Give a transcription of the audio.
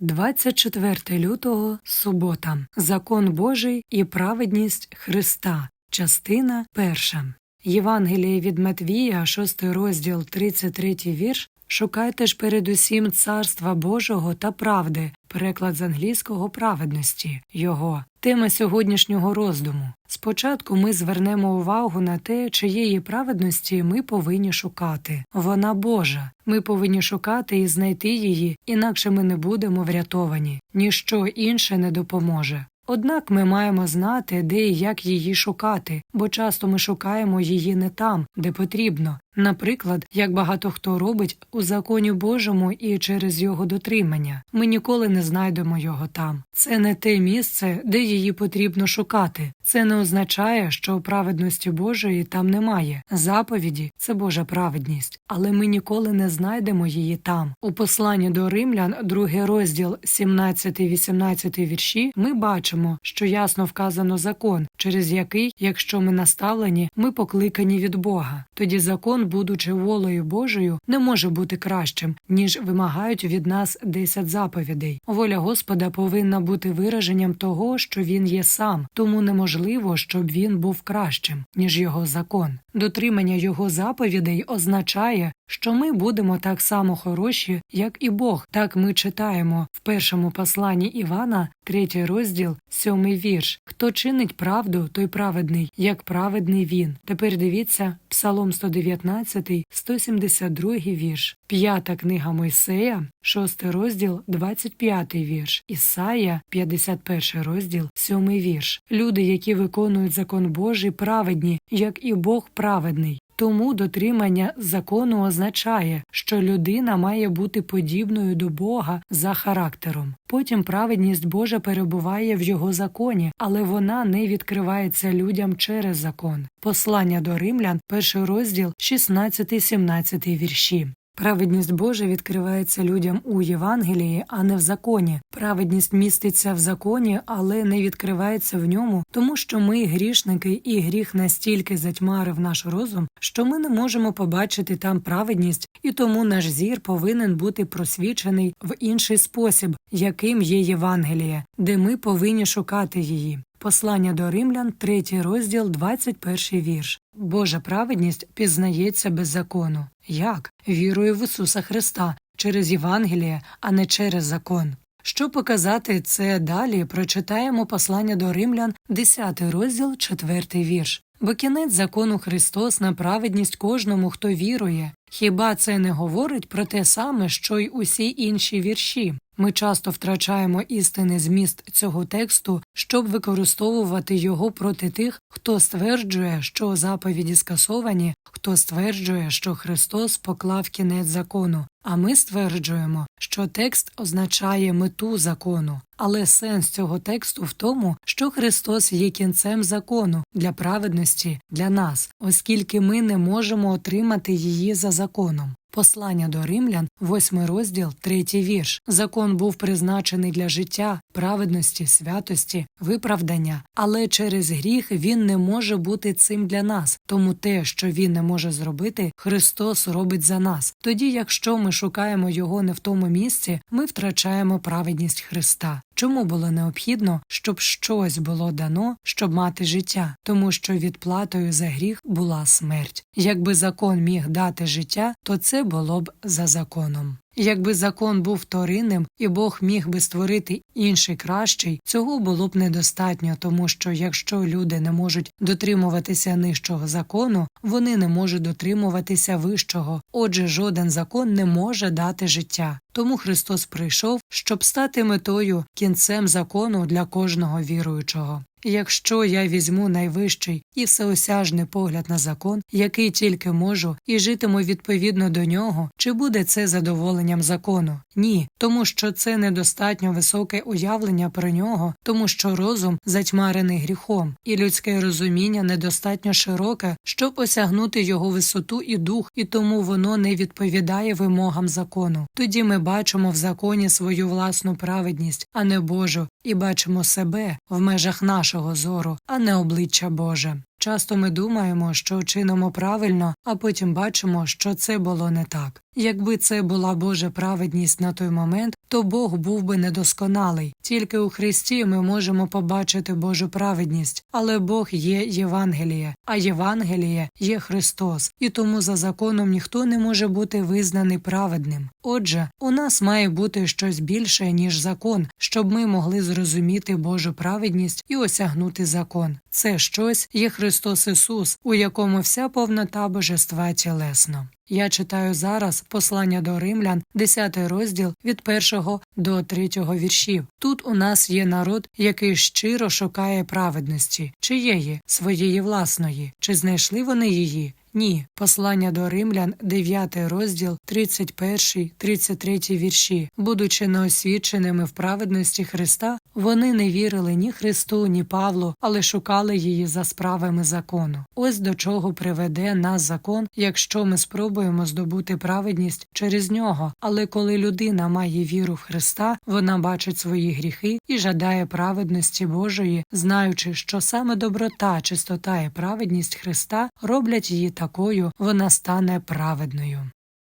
24 лютого субота. Закон Божий і праведність Христа. Частина перша. Євангеліє від Матвія, 6 розділ, 33 вірш. Шукайте ж передусім царства Божого та правди, переклад з англійського праведності його. Тема сьогоднішнього роздуму. Спочатку ми звернемо увагу на те, чиєї праведності ми повинні шукати. Вона Божа. Ми повинні шукати і знайти її, інакше ми не будемо врятовані. Ніщо інше не допоможе. Однак ми маємо знати, де і як її шукати, бо часто ми шукаємо її не там, де потрібно. Наприклад, як багато хто робить у законі Божому і через його дотримання, ми ніколи не знайдемо його там. Це не те місце, де її потрібно шукати. Це не означає, що праведності Божої там немає. Заповіді це Божа праведність, але ми ніколи не знайдемо її там. У посланні до римлян, другий розділ 17-18 вірші, ми бачимо, що ясно вказано закон, через який, якщо ми наставлені, ми покликані від Бога. Тоді закон, будучи волею Божою, не може бути кращим, ніж вимагають від нас десять заповідей. Воля Господа повинна бути вираженням того, що він є сам, тому неможливо, щоб він був кращим, ніж його закон. Дотримання його заповідей означає, що ми будемо так само хороші, як і Бог. Так ми читаємо в першому посланні Івана, третій розділ, сьомий вірш. Хто чинить правду, той праведний, як праведний він. Тепер дивіться Псалом 119, 172 вірш, п'ята книга Мойсея, шостий розділ, 25 вірш, Ісая, 51 розділ, сьомий вірш. Люди, які виконують закон Божий, праведні, як і Бог праведний. Тому дотримання закону означає, що людина має бути подібною до Бога за характером. Потім праведність Божа перебуває в його законі, але вона не відкривається людям через закон. Послання до римлян, перший розділ, 16-17 вірші. Праведність Божа відкривається людям у Євангелії, а не в законі. Праведність міститься в законі, але не відкривається в ньому, тому що ми грішники, і гріх настільки затьмарив наш розум, що ми не можемо побачити там праведність, і тому наш зір повинен бути просвічений в інший спосіб, яким є Євангеліє, де ми повинні шукати її. Послання до римлян, третій розділ, 21 вірш. Божа праведність пізнається без закону. Як? Вірою в Ісуса Христа через Євангеліє, а не через закон. Щоб показати це далі, прочитаємо послання до римлян, 10 розділ, 4 вірш. Бо кінець закону Христос на праведність кожному, хто вірує. Хіба це не говорить про те саме, що й усі інші вірші? Ми часто втрачаємо істинний зміст цього тексту, щоб використовувати його проти тих, хто стверджує, що заповіді скасовані, хто стверджує, що Христос поклав кінець закону. А ми стверджуємо, що текст означає мету закону, але сенс цього тексту в тому, що Христос є кінцем закону для праведності для нас, оскільки ми не можемо отримати її за законом. Послання до римлян, 8 розділ, 3 вірш. Закон був призначений для життя, праведності, святості, виправдання, але через гріх він не може бути цим для нас. Тому те, що він не може зробити, Христос робить за нас. Тоді, якщо ми шукаємо його не в тому місці, ми втрачаємо праведність Христа. Чому було необхідно, щоб щось було дано, щоб мати життя, тому що відплатою за гріх була смерть. Якби закон міг дати життя, то це було б за законом. Якби закон був вторинним і Бог міг би створити інший кращий, цього було б недостатньо, тому що якщо люди не можуть дотримуватися нижчого закону, вони не можуть дотримуватися вищого. Отже, жоден закон не може дати життя. Тому Христос прийшов, щоб стати метою кінцем закону для кожного віруючого. Якщо я візьму найвищий і всеосяжний погляд на закон, який тільки можу, і житиму відповідно до нього, чи буде це задоволенням закону? Ні, тому що це недостатньо високе уявлення про нього, тому що розум затьмарений гріхом, і людське розуміння недостатньо широке, щоб осягнути його висоту і дух, і тому воно не відповідає вимогам закону. Тоді ми бачимо в законі свою власну праведність, а не Божу, і бачимо себе в межах нашого зору, а не обличчя Боже. Часто ми думаємо, що чинимо правильно, а потім бачимо, що це було не так. Якби це була Божа праведність на той момент, то Бог був би недосконалий. Тільки у Христі ми можемо побачити Божу праведність, але Бог є Євангеліє, а Євангеліє є Христос, і тому за законом ніхто не може бути визнаний праведним. Отже, у нас має бути щось більше, ніж закон, щоб ми могли зрозуміти Божу праведність і осягнути закон. Це щось є Христос Ісус, у якому вся повнота божества тілесно. Я читаю зараз послання до римлян, 10 розділ від 1 до 3 віршів. Тут у нас є народ, який щиро шукає праведності, чиєї своєї власної, чи знайшли вони її? Ні, послання до римлян, 9 розділ, 31, 33 вірші. Будучи неосвіченими в праведності Христа, вони не вірили ні Христу, ні Павлу, але шукали її за справами закону. Ось до чого приведе нас закон, якщо ми спробуємо здобути праведність через нього. Але коли людина має віру в Христа, вона бачить свої гріхи і жадає праведності Божої, знаючи, що саме доброта, чистота і праведність Христа роблять її такою, вона стане праведною.